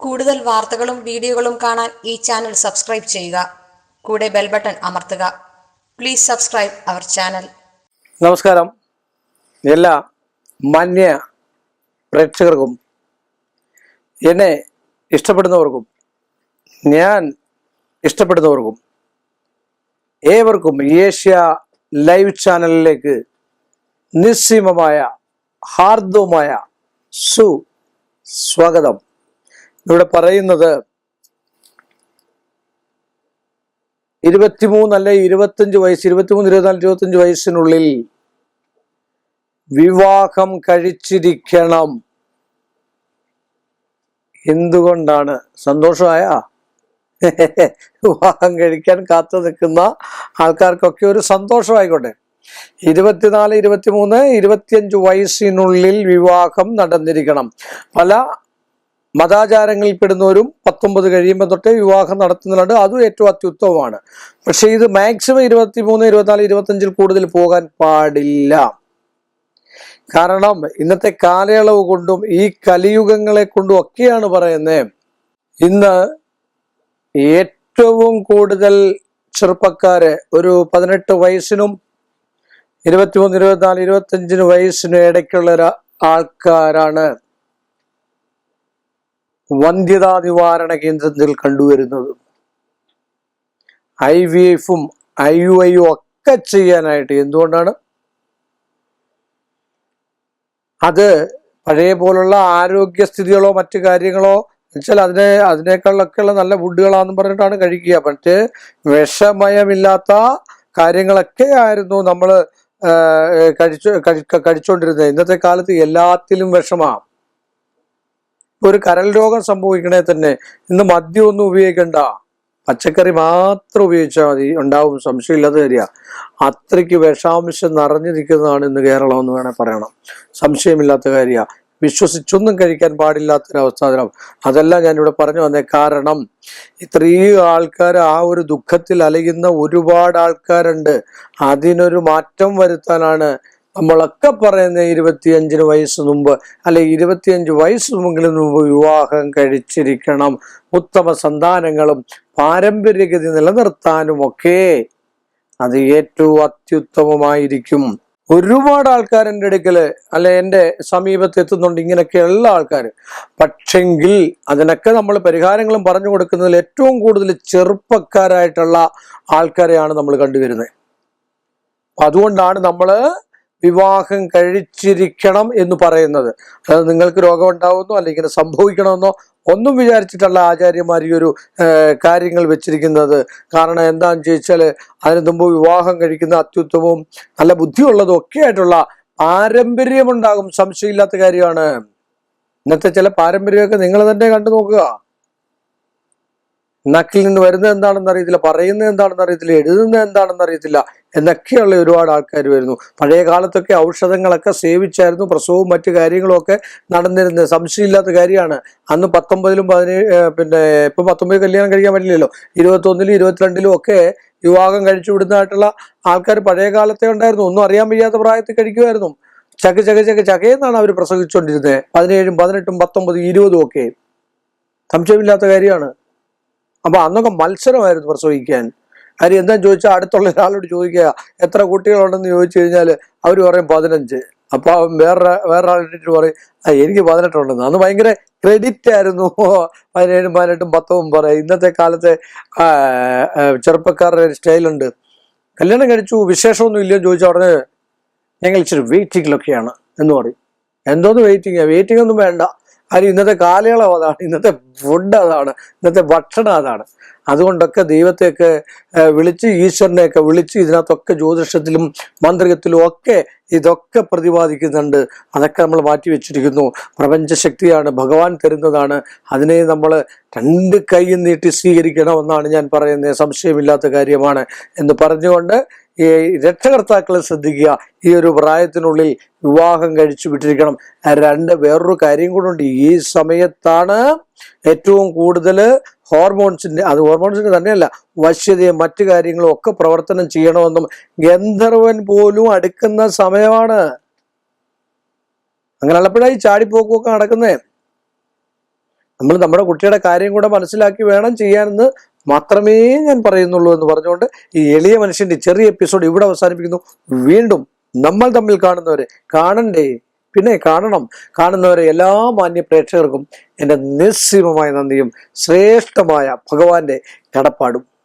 കൂടുതൽ വാർത്തകളും വീഡിയോകളും കാണാൻ ഈ ചാനൽ സബ്സ്ക്രൈബ് ചെയ്യുക. കൂടെ ബെൽ ബട്ടൺ അമർത്തുക. Please subscribe our channel. നമസ്കാരം. എല്ലാ മാന്യ പ്രേക്ഷകർക്കും എന്നെ ഇഷ്ടപ്പെടുന്നവർക്കും ഞാൻ ഇഷ്ടപ്പെടുന്നവർക്കും ഏവർക്കും ഏഷ്യ ലൈവ് ചാനലിലേക്ക് നിസ്സീമമായ ഹാർദവുമായ സു സ്വാഗതം ഇവിടെ പറയുന്നത് ഇരുപത്തിമൂന്ന് അല്ലെ ഇരുപത്തഞ്ച് വയസ്സ് ഇരുപത്തിമൂന്ന് ഇരുപത്തിനാല് ഇരുപത്തഞ്ച് വയസ്സിനുള്ളിൽ വിവാഹം കഴിച്ചിരിക്കണം. എന്തുകൊണ്ടാണ്? സന്തോഷമായ? വിവാഹം കഴിക്കാൻ കാത്തു നിൽക്കുന്ന ആൾക്കാർക്കൊക്കെ ഒരു സന്തോഷമായിക്കോട്ടെ. ഇരുപത്തിനാല് ഇരുപത്തിമൂന്ന് ഇരുപത്തിയഞ്ച് വയസ്സിനുള്ളിൽ വിവാഹം നടന്നിരിക്കണം. പല മതാചാരങ്ങളിൽപ്പെടുന്നവരും പത്തൊമ്പത് കഴിയുമ്പോൾ തൊട്ടേ വിവാഹം നടത്തുന്നുണ്ട് അതും ഏറ്റവും അത്യുത്തമമാണ്. പക്ഷേ ഇത് മാക്സിമം ഇരുപത്തി മൂന്ന് ഇരുപത്തിനാല് ഇരുപത്തഞ്ചിൽ കൂടുതൽ പോകാൻ പാടില്ല. കാരണം ഇന്നത്തെ കാലയളവ് കൊണ്ടും ഈ കലിയുഗങ്ങളെ കൊണ്ടും ഒക്കെയാണ് പറയുന്നത് ഇന്ന് ഏറ്റവും കൂടുതൽ ചെറുപ്പക്കാര് ഒരു പതിനെട്ട് വയസ്സിനും ഇരുപത്തിമൂന്ന് ഇരുപത്തിനാല് ഇരുപത്തഞ്ചിന് വയസ്സിനും ഇടയ്ക്കുള്ള ആൾക്കാരാണ്. വന്ധ്യതാ നിവാരണ കേന്ദ്രത്തിൽ കണ്ടുവരുന്നത്. ഐ വി എഫും ഐ യു ഐ ഒക്കെ ചെയ്യാനായിട്ട് എന്തുകൊണ്ടാണ്? അത് പഴയ പോലുള്ള ആരോഗ്യസ്ഥിതികളോ മറ്റു കാര്യങ്ങളോ വെച്ചാൽ അതിനെ അതിനേക്കാളൊക്കെയുള്ള നല്ല ഫുഡുകളാന്ന് പറഞ്ഞിട്ടാണ് കഴിക്കുക. പക്ഷേ വിഷമയമില്ലാത്ത കാര്യങ്ങളൊക്കെ ആയിരുന്നു നമ്മൾ കഴിച്ചു കഴിച്ചുകൊണ്ടിരുന്നത് ഇന്നത്തെ കാലത്ത് എല്ലാത്തിലും വിഷമാണ് ഒരു കരൽ രോഗം സംഭവിക്കണേ തന്നെ. ഇന്ന് മദ്യമൊന്നും ഉപയോഗിക്കണ്ട. പച്ചക്കറി മാത്രം ഉപയോഗിച്ചാൽ മതി. ഉണ്ടാവും. സംശയമില്ലാതെ കാര്യ. അത്രയ്ക്ക് വിഷാംശം നിറഞ്ഞു നിൽക്കുന്നതാണ് ഇന്ന് കേരളം എന്ന് വേണേൽ പറയണം. സംശയമില്ലാത്ത കാര്യ. വിശ്വസിച്ചൊന്നും കഴിക്കാൻ പാടില്ലാത്തൊരവസ്ഥാതരം അതല്ല ഞാനിവിടെ പറഞ്ഞു വന്നേ. കാരണം ഇത്രയും ആൾക്കാർ ആ ഒരു ദുഃഖത്തിൽ അലയുന്ന ഒരുപാട് ആൾക്കാരുണ്ട്. അതിനൊരു മാറ്റം വരുത്താനാണ് നമ്മളൊക്കെ പറയുന്ന ഇരുപത്തിയഞ്ചിന് വയസ്സ് മുമ്പ് അല്ലെ ഇരുപത്തിയഞ്ച് വയസ്സ് മുമ്പെങ്കിലും മുമ്പ് വിവാഹം കഴിച്ചിരിക്കണം. ഉത്തമ സന്താനങ്ങളും പാരമ്പര്യഗതി നിലനിർത്താനും ഒക്കെ അത് ഏറ്റവും അത്യുത്തമമായിരിക്കും. ഒരുപാട് ആൾക്കാർ എന്റെ അടുക്കൽ അല്ലെ എന്റെ സമീപത്ത് എത്തുന്നുണ്ട് ഇങ്ങനെയൊക്കെയുള്ള ആൾക്കാർ പക്ഷെങ്കിൽ അതിനൊക്കെ നമ്മൾ പരിഹാരങ്ങളും പറഞ്ഞു കൊടുക്കുന്നതിൽ ഏറ്റവും കൂടുതൽ ചെറുപ്പക്കാരായിട്ടുള്ള ആൾക്കാരെയാണ് നമ്മൾ കണ്ടുവരുന്നത്. അതുകൊണ്ടാണ് നമ്മൾ വിവാഹം കഴിച്ചിരിക്കണം എന്ന് പറയുന്നത്. അതായത് നിങ്ങൾക്ക് രോഗം ഉണ്ടാവുന്നോ അല്ലെങ്കിൽ സംഭവിക്കണമെന്നോ ഒന്നും വിചാരിച്ചിട്ടല്ല ആചാര്യന്മാർ ഈ ഒരു കാര്യങ്ങൾ വെച്ചിരിക്കുന്നത്. കാരണം എന്താണെന്ന് ചോദിച്ചാൽ അതിന് മുമ്പ് വിവാഹം കഴിക്കുന്ന അത്യുത്തമവും നല്ല ബുദ്ധിയുള്ളതും ഒക്കെ ആയിട്ടുള്ള പാരമ്പര്യമുണ്ടാകും. സംശയമില്ലാത്ത കാര്യമാണ്. ഇന്നത്തെ ചില പാരമ്പര്യമൊക്കെ നിങ്ങൾ തന്നെ കണ്ടു നോക്കുക. നക്കിൽ നിന്ന് വരുന്നത് എന്താണെന്ന് അറിയത്തില്ല പറയുന്നത് എന്താണെന്ന് അറിയത്തില്ല എഴുതുന്നത് എന്താണെന്ന് അറിയത്തില്ല എന്നൊക്കെയുള്ള ഒരുപാട് ആൾക്കാർ വരുന്നു. പഴയ കാലത്തൊക്കെ ഔഷധങ്ങളൊക്കെ സേവിച്ചായിരുന്നു പ്രസവവും മറ്റു കാര്യങ്ങളൊക്കെ നടന്നിരുന്നത്. സംശയമില്ലാത്ത കാര്യമാണ്. അന്ന് പത്തൊമ്പതിലും പതിനേഴ് പിന്നെ ഇപ്പം പത്തൊമ്പത് കല്യാണം കഴിക്കാൻ പറ്റില്ലല്ലോ. ഇരുപത്തൊന്നിലും ഇരുപത്തിരണ്ടിലും ഒക്കെ വിവാഹം കഴിച്ചു വിടുന്നതായിട്ടുള്ള ആൾക്കാർ പഴയ കാലത്തെ ഉണ്ടായിരുന്നു. ഒന്നും അറിയാൻ വയ്യാത്ത പ്രായത്തിൽ കഴിക്കുമായിരുന്നു. ചക ചക ചക ചകയെന്നാണ് അവർ പ്രസവിച്ചുകൊണ്ടിരുന്നത് പതിനേഴും പതിനെട്ടും പത്തൊമ്പതും ഇരുപതും ഒക്കെ. സംശയമില്ലാത്ത കാര്യമാണ്. അപ്പൊ അന്നൊക്കെ മത്സരമായിരുന്നു പ്രസവിക്കാൻ കാര്യം എന്താ ചോദിച്ചാൽ അടുത്തുള്ള ഒരാളോട് ചോദിക്കുക എത്ര കുട്ടികളുണ്ടെന്ന് ചോദിച്ചു കഴിഞ്ഞാൽ അവർ പറയും പതിനഞ്ച്. അപ്പൊ വേറെ വേറെ ആളിട്ട് പറയും ആ എനിക്ക് പതിനെട്ടുണ്ടെന്ന്. അന്ന് ഭയങ്കര ക്രെഡിറ്റ് ആയിരുന്നു. പതിനേഴും പതിനെട്ടും പത്തവും പറയും. ഇന്നത്തെ കാലത്തെ ചെറുപ്പക്കാരുടെ സ്റ്റൈലുണ്ട് കല്യാണം കഴിച്ചു വിശേഷമൊന്നും ഇല്ലയോ ചോദിച്ചാൽ ഉടനെ ഞങ്ങൾ ഇച്ചിരി വെയിറ്റിങ്ങിലൊക്കെയാണ് എന്ന് പറയും. എന്തോന്ന് വെയിറ്റിംഗ് വെയിറ്റിംഗ് ഒന്നും വേണ്ട. കാര്യം ഇന്നത്തെ കാലയളവ് അതാണ് ഇന്നത്തെ ഫുഡ് അതാണ് ഇന്നത്തെ ഭക്ഷണം അതാണ്. അതുകൊണ്ടൊക്കെ ദൈവത്തെയൊക്കെ വിളിച്ച് ഈശ്വരനെയൊക്കെ വിളിച്ച് ഇതിനകത്തൊക്കെ ജ്യോതിഷത്തിലും മന്ത്രികത്തിലും ഒക്കെ ഇതൊക്കെ പ്രതിപാദിക്കുന്നുണ്ട്. അതൊക്കെ നമ്മൾ മാറ്റി വെച്ചിരിക്കുന്നു. പ്രപഞ്ചശക്തിയാണ് ഭഗവാൻ തരുന്നതാണ്. അതിനെ നമ്മൾ രണ്ട് കൈയും നീട്ടി സ്വീകരിക്കണമെന്നാണ് ഞാൻ പറയുന്നത്. സംശയമില്ലാത്ത കാര്യമാണ് എന്ന് പറഞ്ഞുകൊണ്ട് ഈ രക്ഷകർത്താക്കളെ ശ്രദ്ധിക്കുക. ഈ ഒരു പ്രായത്തിനുള്ളിൽ വിവാഹം കഴിച്ചു വിട്ടിരിക്കണം. രണ്ട് വേറൊരു കാര്യം കൂടെ ഈ സമയത്താണ് ഏറ്റവും കൂടുതൽ ഹോർമോൺസിന്റെ അത് ഹോർമോൺസിന്റെ തന്നെയല്ല വശ്യതയും മറ്റു കാര്യങ്ങളും ഒക്കെ പ്രവർത്തനം ചെയ്യണമെന്നും ഗന്ധർവൻ പോലും അടുക്കുന്ന സമയമാണ്. അങ്ങനെയുള്ളപ്പോഴായി ചാടിപ്പോക്കുമൊക്കെ നടക്കുന്നേ നമ്മൾ നമ്മുടെ കുട്ടിയുടെ കാര്യം കൂടെ മനസ്സിലാക്കി വേണം ചെയ്യാനെന്ന് മാത്രമേ ഞാൻ പറയുന്നുള്ളൂ എന്ന് പറഞ്ഞുകൊണ്ട് ഈ എളിയ മനുഷ്യന്റെ ചെറിയ എപ്പിസോഡ് ഇവിടെ അവസാനിപ്പിക്കുന്നു. വീണ്ടും നമ്മൾ തമ്മിൽ കാണുന്നവരെ കാണണ്ടേ? പിന്നെ കാണണം. കാണുന്നവരെ എല്ലാ മാന്യ പ്രേക്ഷകർക്കും എന്റെ നിസ്സീമമായ നന്ദിയും ശ്രേഷ്ഠമായ ഭഗവാന്റെ കടപ്പാടും.